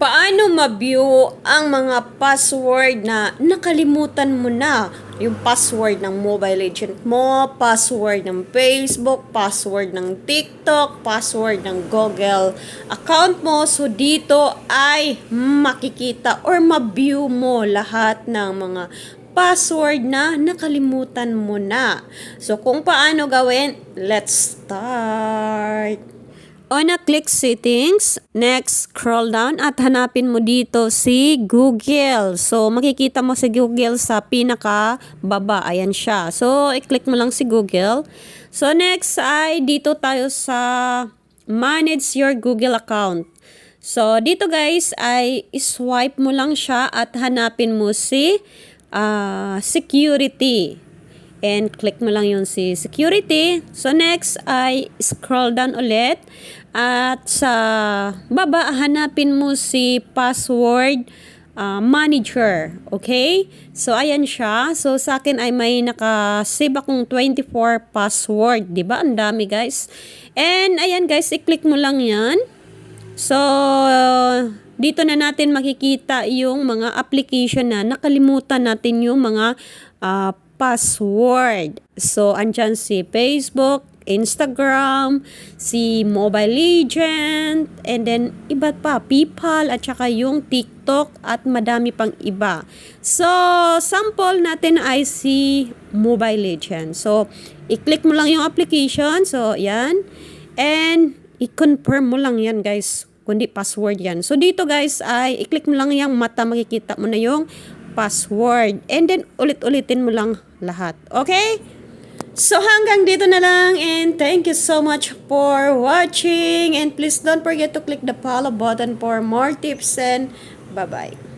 Paano ma-view ang mga password na nakalimutan mo na? Yung password ng mobile legend mo, password ng Facebook, password ng TikTok, password ng Google account mo. So dito ay makikita or ma-view mo lahat ng mga password na nakalimutan mo na. So kung paano gawin, let's start. O na click settings, next scroll down at hanapin mo dito si Google. So makikita mo si Google sa pinaka baba, ayan siya. So i-click mo lang si Google. So next ay dito tayo sa manage your Google account. So dito guys ay swipe mo lang siya at hanapin mo si ah, security and click mo lang yung si security. So next ay scroll down ulit at sa baba hanapin mo si password ah, manager. Okay? So ayan siya. So sa akin ay may naka-save akong 24 password, ba? Ang dami guys. And ayan guys, i-click mo lang 'yan. So, dito na natin makikita yung mga application na nakalimutan natin yung mga ah, password. So, andyan si Facebook, Instagram, si Mobile Legend, and then iba pa, PayPal, at saka yung TikTok, at madami pang iba. So, sample natin ay si Mobile Legend. So, i-click mo lang yung application. So, yan. And, i-confirm mo lang yan guys kundi password yan so dito guys ay i-click mo lang yung mata makikita mo na yung password. And then ulit-ulitin mo lang lahat. Okay? So hanggang dito na lang. And thank you so much for watching. And please don't forget to click the follow button for more tips and bye bye